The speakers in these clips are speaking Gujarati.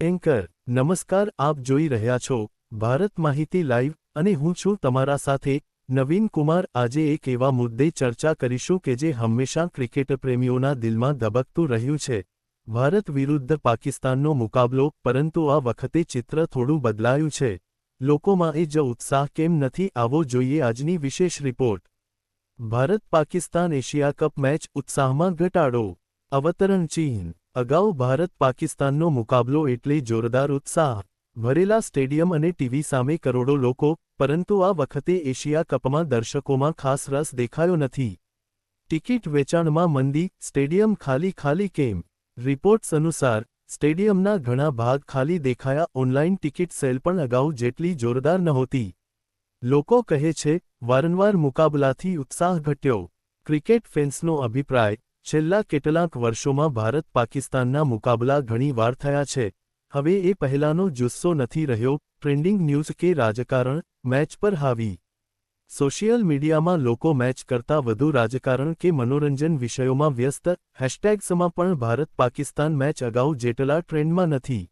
એન્કર, નમસ્કાર, આપ જોઈ રહ્યા છો ભારત માહિતી લાઈવ અને હું છું તમારા સાથે નવીન કુમાર. આજે એક એવા મુદ્દે ચર્ચા કરીશું કે જે હંમેશા ક્રિકેટ પ્રેમીઓના દિલમાં ધબકતું રહ્યું છે. ભારત વિરુદ્ધ પાકિસ્તાનનો મુકાબલો, પરંતુ આ વખતે ચિત્ર થોડું બદલાયું છે. લોકોમાં એ જ ઉત્સાહ કેમ નથી? આવો જોઈએ આજની વિશેષ report. Bharat Pakistan Asia cup match ઉત્સાહમાં ઘટાડો. અવતરણ ચીન અગાઉ ભારત પાકિસ્તાનનો મુકાબલો એટલે જોરદાર ઉત્સાહ. ભરેલા સ્ટેડિયમ અને ટીવી સામે કરોડો લોકો, પરંતુ આ વખતે એશિયા કપમાં દર્શકોમાં ખાસ રસ દેખાયો નથી. ટિકિટ વેચાણમાં મંદી, સ્ટેડિયમ ખાલી ખાલી કેમ? રિપોર્ટ્સ અનુસાર, સ્ટેડિયમના ઘણા ભાગ ખાલી દેખાયા, ઓનલાઈન ટિકિટ સેલ પણ અગાઉ જેટલી જોરદાર નહોતી. લોકો કહે છે, વારંવાર મુકાબલાથી ઉત્સાહ ઘટ્યો. ક્રિકેટ ફેન્સનો અભિપ્રાય છેલ્લા કેટલાક વર્ષોમાં ભારત પાકિસ્તાનના મુકાબલા ઘણી વાર થયા છે. હવે એ પહેલાનો જુસ્સો નથી રહ્યો. ટ્રેન્ડિંગ ન્યૂઝ કે રાજકારણ મેચ પર હાવી. સોશિયલ મીડિયામાં લોકો મેચ કરતાં વધુ રાજકારણ કે મનોરંજન વિષયોમાં વ્યસ્ત. હેશટેગ્સમાં પણ ભારત પાકિસ્તાન મેચ અગાઉ જેટલા ટ્રેન્ડમાં નથી.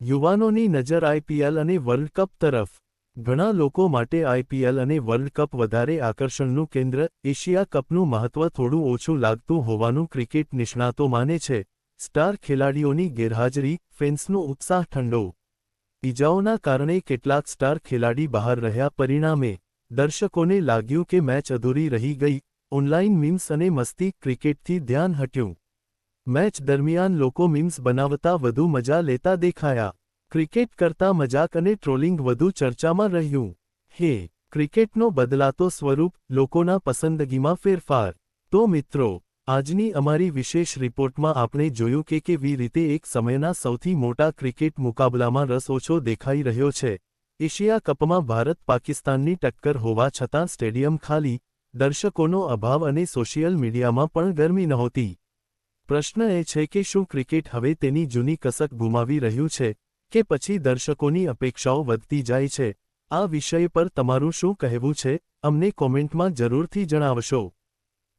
યુવાનોની નજર આઈપીએલ અને વર્લ્ડ કપ તરફ. ઘણા લોકો માટે આઈપીએલ અને વર્લ્ડ કપ વધારે આકર્ષણનું કેન્દ્ર, એશિયા કપનું મહત્વ થોડું ઓછું લાગતું હોવાનું ક્રિકેટ નિષ્ણાતો માને છે. સ્ટાર ખેલાડીઓની ગેરહાજરી, ફેન્સનો ઉત્સાહ ઠંડો. ઇજાઓના કારણે કેટલાક સ્ટાર ખેલાડી બહાર રહ્યા પરિણામે, દર્શકોને લાગ્યું કે મેચ અધૂરી રહી ગઈ ઓનલાઇન મીમ્સ અને મસ્તી ક્રિકેટથી ધ્યાન હટ્યું. મેચ દરમિયાન લોકો મીમ્સ બનાવતા વધુ મજા લેતા દેખાયા. ક્રિકેટ કરતાં મજાક અને ટ્રોલિંગ વધુ ચર્ચામાં રહ્યું. હે, ક્રિકેટનો બદલાતો સ્વરૂપ લોકોના પસંદગીમાં ફેરફાર. તો મિત્રો, આજની અમારી વિશેષ રિપોર્ટમાં આપણે જોયું કે કેવી રીતે એક સમયના સૌથી મોટા ક્રિકેટ મુકાબલામાં રસ ઓછો દેખાઈ રહ્યો છે. એશિયા કપમાં ભારત પાકિસ્તાનની ટક્કર હોવા છતાં સ્ટેડિયમ ખાલી, દર્શકોનો અભાવ અને સોશિયલ મીડિયામાં પણ ગરમી નહોતી. પ્રશ્ન એ છે કે શું ક્રિકેટ હવે તેની જૂની કસક ગુમાવી રહ્યું છે? કે પછી દર્શકોની અપેક્ષાઓ વધતી જાય છે. આ વિષય પર તમારું શું કહેવું છે, અમને કોમેન્ટમાં જરૂરથી જણાવશો.